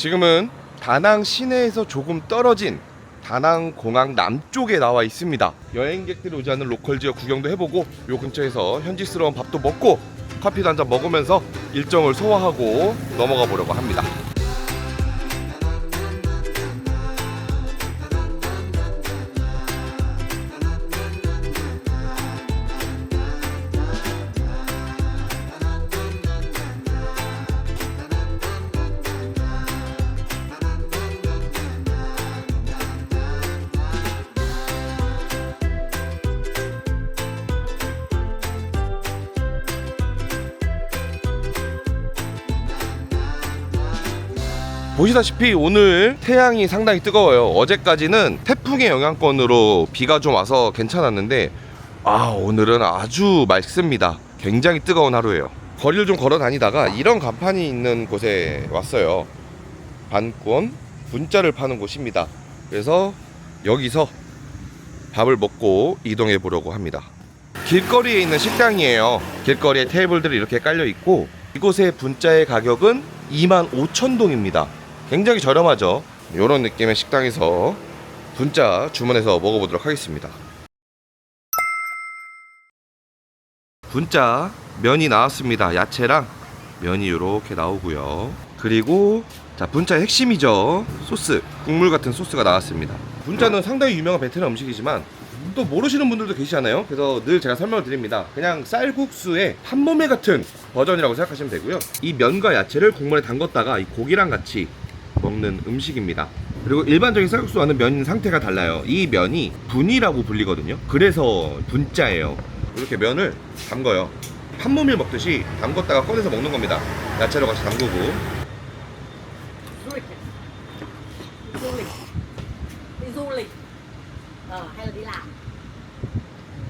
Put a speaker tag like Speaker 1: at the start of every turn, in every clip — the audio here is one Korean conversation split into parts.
Speaker 1: 지금은 다낭 시내에서 조금 떨어진 다낭 공항 남쪽에 나와 있습니다. 여행객들이 오지 않는 로컬 지역 구경도 해보고 요 근처에서 현지스러운 밥도 먹고 커피도 한 잔 먹으면서 일정을 소화하고 넘어가 보려고 합니다. 보시다시피 오늘 태양이 상당히 뜨거워요. 어제까지는 태풍의 영향권으로 비가 좀 와서 괜찮았는데 아 오늘은 아주 맑습니다. 굉장히 뜨거운 하루예요. 거리를 좀 걸어 다니다가 이런 간판이 있는 곳에 왔어요. 반권 분짜를 파는 곳입니다. 그래서 여기서 밥을 먹고 이동해 보려고 합니다. 길거리에 있는 식당이에요. 길거리에 테이블들이 이렇게 깔려 있고 이곳의 분짜의 가격은 2만 5천 동입니다. 굉장히 저렴하죠. 이런 느낌의 식당에서 분짜 주문해서 먹어보도록 하겠습니다. 분짜 면이 나왔습니다. 야채랑 면이 이렇게 나오고요. 그리고 자 분짜의 핵심이죠. 소스 국물 같은 소스가 나왔습니다. 분짜는 상당히 유명한 베트남 음식이지만 또 모르시는 분들도 계시잖아요. 그래서 늘 제가 설명을 드립니다. 그냥 쌀국수의 한 몸매 같은 버전이라고 생각하시면 되고요. 이 면과 야채를 국물에 담궜다가 이 고기랑 같이 먹는 음식입니다. 그리고 일반적인 쌀국수와는 면 상태가 달라요. 이 면이 분이라고 불리거든요. 그래서 분짜예요. 이렇게 면을 담궈요. 한몸일 먹듯이 담궜다가 꺼내서 먹는 겁니다. 야채로 같이 담그고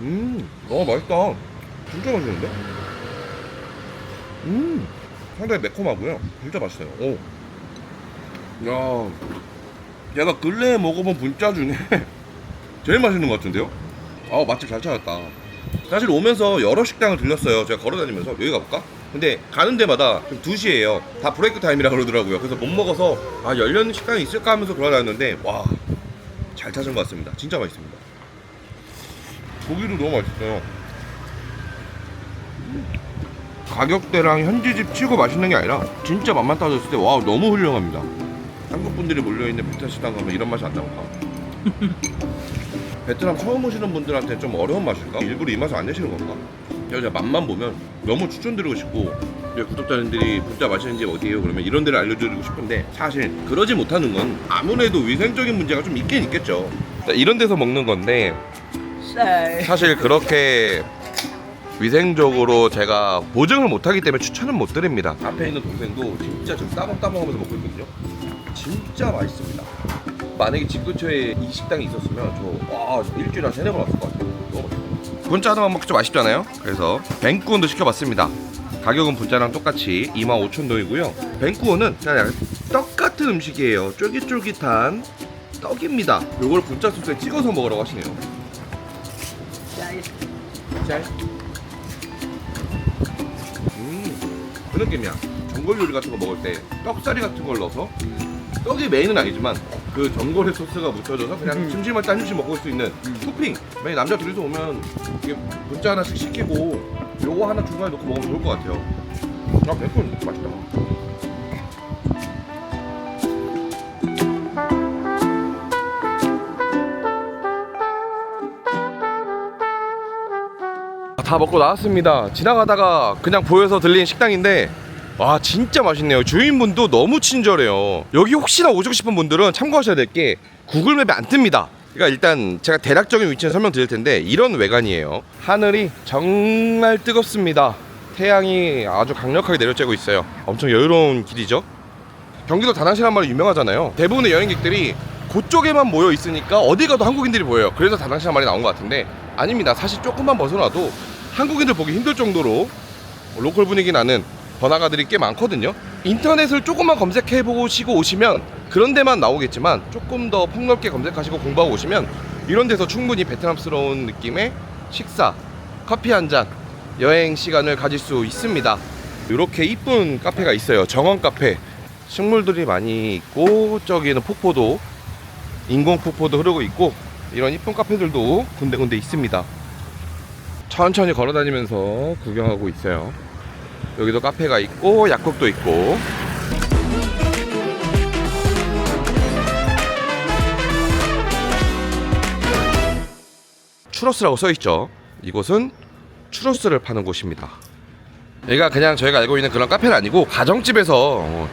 Speaker 1: 음, 어 맛있다. 진짜 맛있는데? 음, 상당히 매콤하고요. 진짜 맛있어요. 오, 야, 얘가 근래에 먹어본 분짜 중에 제일 맛있는 것 같은데요? 아, 맛집 잘 찾았다. 사실 오면서 여러 식당을 들렸어요. 제가 걸어다니면서 여기 가볼까? 근데 가는 데마다 좀 2시예요. 다 브레이크 타임이라 그러더라고요. 그래서 못 먹어서 아 열려있는 식당이 있을까 하면서 돌아다녔는데 와, 잘 찾은 것 같습니다. 진짜 맛있습니다. 고기도 너무 맛있어요. 가격대랑 현지집 치고 맛있는 게 아니라 진짜 맛만 따졌을 때와 너무 훌륭합니다. 한국 분들이 몰려있는 베트남 식당 가면 이런 맛이 안 나올까? 베트남 처음 오시는 분들한테 좀 어려운 맛일까? 일부러 이 맛을 안 내시는 건가? 제가 맛만 보면 너무 추천드리고 싶고 구독자님들이 진짜 맛있는 집 어디예요? 그러면 이런 데를 알려드리고 싶은데 사실 그러지 못하는 건 아무래도 위생적인 문제가 좀 있긴 있겠죠. 이런 데서 먹는 건데 사실 그렇게 위생적으로 제가 보증을 못하기 때문에 추천은 못 드립니다. 앞에 있는 동생도 진짜 지금 따먹따먹하면서 먹고 있거든요. 진짜 맛있습니다. 만약에 집 근처에 이 식당이 있었으면 저 와, 일주일에 한 세네 번 왔을 것 같아요. 너무 맛있어요. 분짜 하나만 먹기 좀 아쉽잖아요. 그래서 뱅꾸온도 시켜봤습니다. 가격은 분짜랑 똑같이 25,000동이고요. 뱅꾸온은 그냥 떡 같은 음식이에요. 쫄깃쫄깃한 떡입니다. 요걸 분짜 소스에 찍어서 먹으라고 하시네요.
Speaker 2: đây
Speaker 1: 짤. 음, 그 느낌이야. 전골 요리 같은 거 먹을 때 떡사리 같은 걸 넣어서 떡이 메인은 아니지만 그 전골의 소스가 묻혀져서 그냥 심심할 때 한 입씩 먹을 수 있는 토핑. 만약 남자 둘이서 오면 이게 분짜 하나씩 시키고 요거 하나 중간에 넣고 먹으면 좋을 것 같아요. 아, 매콤 맛있다. 다 먹고 나왔습니다. 지나가다가 그냥 보여서 들린 식당인데 와 진짜 맛있네요. 주인분도 너무 친절해요. 여기 혹시나 오시고 싶은 분들은 참고하셔야 될 게 구글맵에 안 뜹니다. 그러니까 일단 제가 대략적인 위치는 설명드릴 텐데 이런 외관이에요. 하늘이 정말 뜨겁습니다. 태양이 아주 강력하게 내려쬐고 있어요. 엄청 여유로운 길이죠. 경기도 다낭시란 말이 유명하잖아요. 대부분의 여행객들이 그쪽에만 모여 있으니까 어디 가도 한국인들이 보여요. 그래서 다낭시란 말이 나온 것 같은데 아닙니다. 사실 조금만 벗어나도 한국인들 보기 힘들 정도로 로컬 분위기 나는 번화가들이 꽤 많거든요. 인터넷을 조금만 검색해 보시고 오시면 그런 데만 나오겠지만 조금 더 폭넓게 검색하시고 공부하고 오시면 이런 데서 충분히 베트남스러운 느낌의 식사, 커피 한 잔, 여행 시간을 가질 수 있습니다. 이렇게 이쁜 카페가 있어요. 정원 카페. 식물들이 많이 있고 저기는 폭포도 인공 폭포도 흐르고 있고 이런 이쁜 카페들도 군데군데 있습니다. 천천히 걸어 다니면서 구경하고 있어요. 여기도 카페가 있고 약국도 있고 추러스라고 써 있죠. 이곳은 추러스를 파는 곳입니다. 여기가 그냥 저희가 알고 있는 그런 카페는 아니고 가정집에서 어,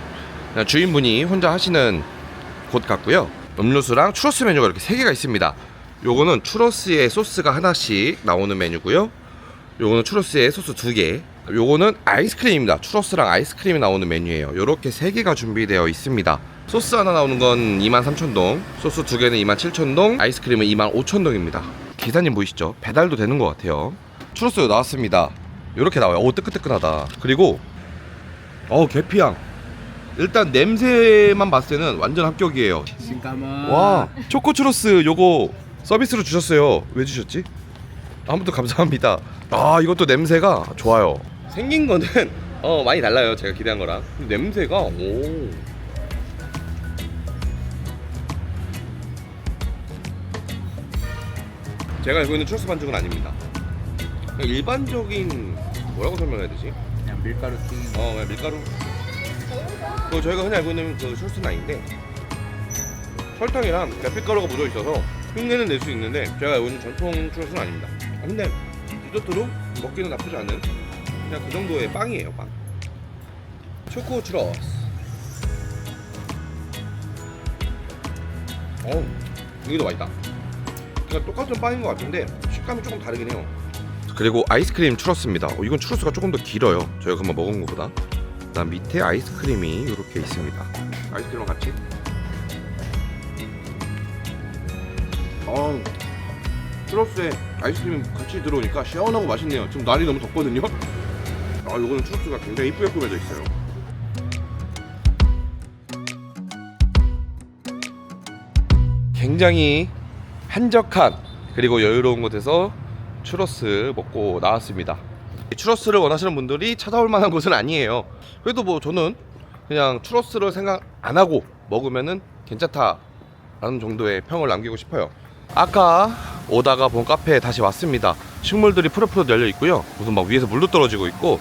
Speaker 1: 주인분이 혼자 하시는 곳 같고요. 음료수랑 추러스 메뉴가 이렇게 세 개가 있습니다. 요거는 추러스에 소스가 하나씩 나오는 메뉴고요. 요거는 추러스에 소스 두 개. 요거는 아이스크림입니다. 추러스랑 아이스크림이 나오는 메뉴예요. 요렇게 세 개가 준비되어 있습니다. 소스 하나 나오는 건 23,000동, 소스 두 개는 27,000동, 아이스크림은 25,000동입니다. 기사님 보이시죠? 배달도 되는 것 같아요. 추러스 나왔습니다. 요렇게 나와요. 오 뜨끈뜨끈하다. 그리고 어 계피향. 일단 냄새만 봤을 때는 완전 합격이에요.
Speaker 3: 잠깐만.
Speaker 1: 와 초코 추로스 요거 서비스로 주셨어요 왜 주셨지? 아무튼 감사합니다 아 이것도 냄새가 좋아요. 생긴 거는 어 많이 달라요. 제가 기대한 거랑. 근데 냄새가 오. 제가 알고 있는 추로스 반죽은 아닙니다. 그냥 일반적인 뭐라고 설명해야 되지?
Speaker 3: 그냥 밀가루 튀긴
Speaker 1: 어 그냥 밀가루. 그 저희가 흔히 알고 있는 그 추로스는 아닌데 설탕이랑 계피가루가 묻어 있어서 흉내는 낼 수 있는데 제가 알고 있는 전통 추러스는 아닙니다. 아, 근데 디저트로 먹기는 나쁘지 않은 그냥 그 정도의 빵이에요 빵. 초코 추러스. 어, 이게 더 맛있다. 그냥 똑같은 빵인 것 같은데 식감이 조금 다르긴 해요. 그리고 아이스크림 추러스입니다. 어, 이건 추러스가 조금 더 길어요. 저희가 금방 먹은 것보다. 그다음 밑에 아이스크림이 이렇게 있습니다. 아이스크림랑 같이. 어, 추러스에 아이스크림 같이 들어오니까 시원하고 맛있네요. 지금 날이 너무 덥거든요. 아, 요거는 추러스가 굉장히 이쁘게 꾸며져 있어요. 굉장히 한적한 그리고 여유로운 곳에서 추러스 먹고 나왔습니다. 추러스를 원하시는 분들이 찾아올 만한 곳은 아니에요. 그래도 뭐 저는 그냥 추러스를 생각 안 하고 먹으면은 괜찮다라는 정도의 평을 남기고 싶어요. 아까 오다가 본 카페에 다시 왔습니다. 식물들이 푸릇푸릇 열려 있고요. 무슨 막 위에서 물도 떨어지고 있고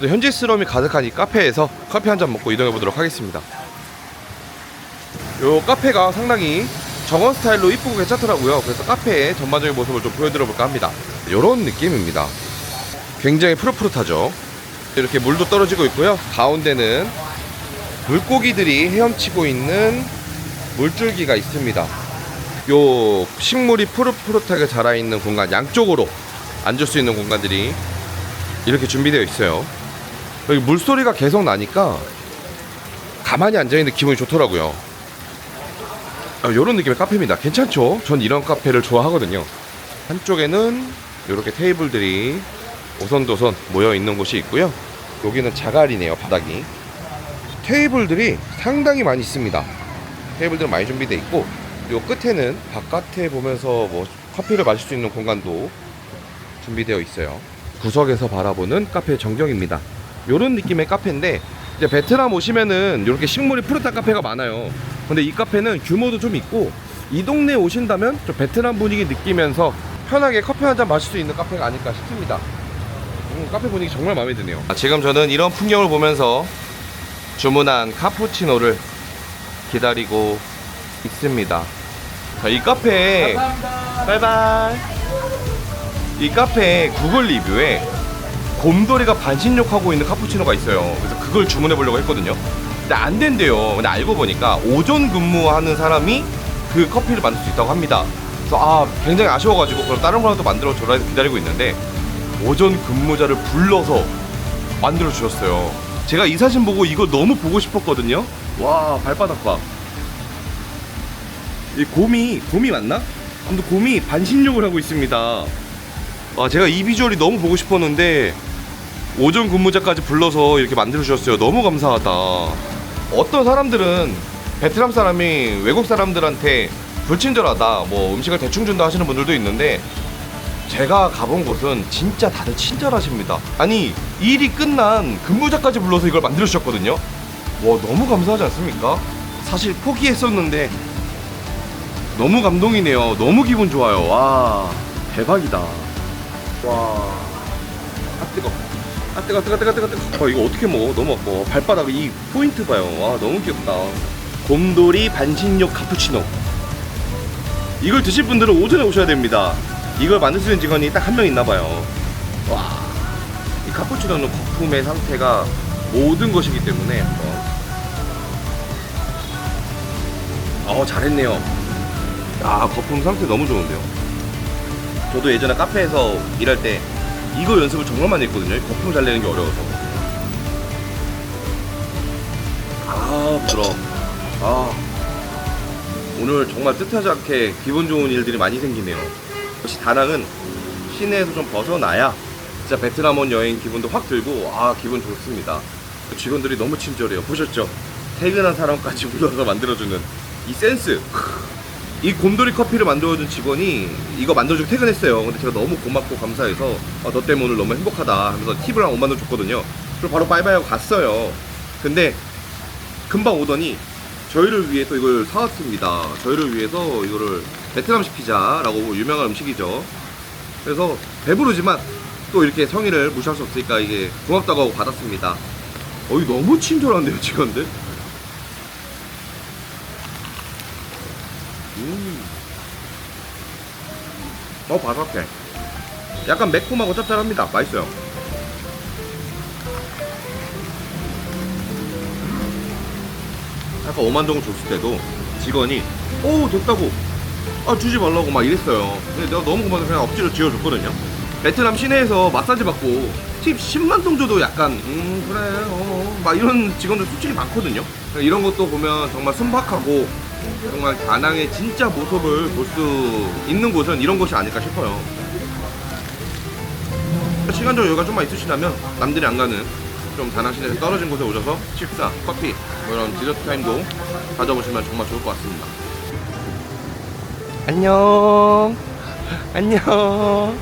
Speaker 1: 또 현지스러움이 가득한 이 카페에서 커피 한 잔 먹고 이동해 보도록 하겠습니다. 요 카페가 상당히 정원 스타일로 이쁘고 괜찮더라고요. 그래서 카페의 전반적인 모습을 좀 보여드려 볼까 합니다. 이런 느낌입니다. 굉장히 푸릇푸릇하죠. 이렇게 물도 떨어지고 있고요. 가운데는 물고기들이 헤엄치고 있는 물줄기가 있습니다. 요 식물이 푸릇푸릇하게 자라 있는 공간 양쪽으로 앉을 수 있는 공간들이 이렇게 준비되어 있어요. 여기 물소리가 계속 나니까 가만히 앉아 있는 기분이 좋더라고요. 아, 이런 느낌의 카페입니다. 괜찮죠? 전 이런 카페를 좋아하거든요. 한쪽에는 이렇게 테이블들이 오선도선 모여 있는 곳이 있고요. 여기는 자갈이네요, 바닥이. 테이블들이 상당히 많이 있습니다. 테이블들 많이 준비되어 있고, 요 끝에는 바깥에 보면서 뭐 커피를 마실 수 있는 공간도 준비되어 있어요. 구석에서 바라보는 카페 전경입니다. 요런 느낌의 카페인데 이제 베트남 오시면은 이렇게 식물이 푸릇한 카페가 많아요. 근데 이 카페는 규모도 좀 있고 이 동네에 오신다면 좀 베트남 분위기 느끼면서 편하게 커피 한 잔 마실 수 있는 카페가 아닐까 싶습니다. 음, 카페 분위기 정말 마음에 드네요. 아, 지금 저는 이런 풍경을 보면서 주문한 카푸치노를 기다리고 있습니다. 자, 이 카페 바이바이. 이 카페 구글 리뷰에 곰돌이가 반신욕하고 있는 카푸치노가 있어요. 그래서 그걸 주문해 보려고 했거든요. 근데 안 된대요. 근데 알고 보니까 오전 근무하는 사람이 그 커피를 만들 수 있다고 합니다. 그래서 아 굉장히 아쉬워가지고 그럼 다른 거라도 만들어 줘라 해서 기다리고 있는데 오전 근무자를 불러서 만들어 주셨어요. 제가 이 사진 보고 이거 너무 보고 싶었거든요. 와 발바닥 봐. 이 곰이 곰이 맞나? 근데 곰이 반신욕을 하고 있습니다. 아 제가 이 비주얼이 너무 보고 싶었는데 오전 근무자까지 불러서 이렇게 만들어 주셨어요. 너무 감사하다. 어떤 사람들은 베트남 사람이 외국 사람들한테 불친절하다, 뭐 음식을 대충 준다 하시는 분들도 있는데 제가 가본 곳은 진짜 다들 친절하십니다. 아니 일이 끝난 근무자까지 불러서 이걸 만들어 주셨거든요. 와 너무 감사하지 않습니까? 사실 포기했었는데 너무 감동이네요. 너무 기분 좋아요. 와 대박이다. 와. 아 뜨거. 아 뜨거 뜨거 뜨거 뜨거 뜨거. 어 이거 어떻게 먹어? 너무 아까워. 발바닥 이 포인트 봐요. 와 너무 귀엽다. 곰돌이 반신욕 카푸치노. 이걸 드실 분들은 오전에 오셔야 됩니다. 이걸 만들 수 있는 직원이 딱 한 명 있나 봐요. 와. 이 카푸치노는 거품의 상태가 모든 것이기 때문에 어, 어 잘했네요. 야 거품 상태 너무 좋은데요. 저도 예전에 카페에서 일할 때 이거 연습을 정말 많이 했거든요. 이 거품 잘 내는 게 어려워서. 아 부러워. 아 오늘 정말 뜻하지 않게 기분 좋은 일들이 많이 생기네요. 역시 다낭은 시내에서 좀 벗어나야 진짜 베트남 온 여행 기분도 확 들고 아 기분 좋습니다. 직원들이 너무 친절해요. 보셨죠? 퇴근한 사람까지 불러서 만들어주는 이 센스. 이 곰돌이 커피를 만들어준 직원이 이거 만들어주고 퇴근했어요. 근데 제가 너무 고맙고 감사해서 아, 너 때문에 오늘 너무 행복하다 하면서 팁을 한 5만 원 줬거든요. 그리고 바로 바이바이 하고 갔어요. 근데 금방 오더니 저희를 위해 또 이걸 사왔습니다. 저희를 위해서 이거를 베트남식 피자라고 유명한 음식이죠. 그래서 배부르지만 또 이렇게 성의를 무시할 수 없으니까 이게 고맙다고 하고 받았습니다. 어이 너무 친절한데요 직원들? 어 바삭해. 약간 매콤하고 짭짤합니다. 맛있어요. 아까 5만 동 줬을 때도 직원이 오 됐다고 아 주지 말라고 막 이랬어요 근데 내가 너무 고마워서 그냥 억지로 지어줬거든요 베트남 시내에서 마사지 받고 팁 10만 동 줘도 약간 음 그래 어, 막 이런 직원들 솔직히 많거든요 이런 것도 보면 정말 순박하고 정말 다낭의 진짜 모습을 볼 수 있는 곳은 이런 곳이 아닐까 싶어요 시간적 여유가 좀만 있으시다면 남들이 안 가는 좀 다낭 시내에서 떨어진 곳에 오셔서 식사, 커피, 뭐 이런 디저트 타임도 가져보시면 정말 좋을 것 같습니다. 안녕. 안녕.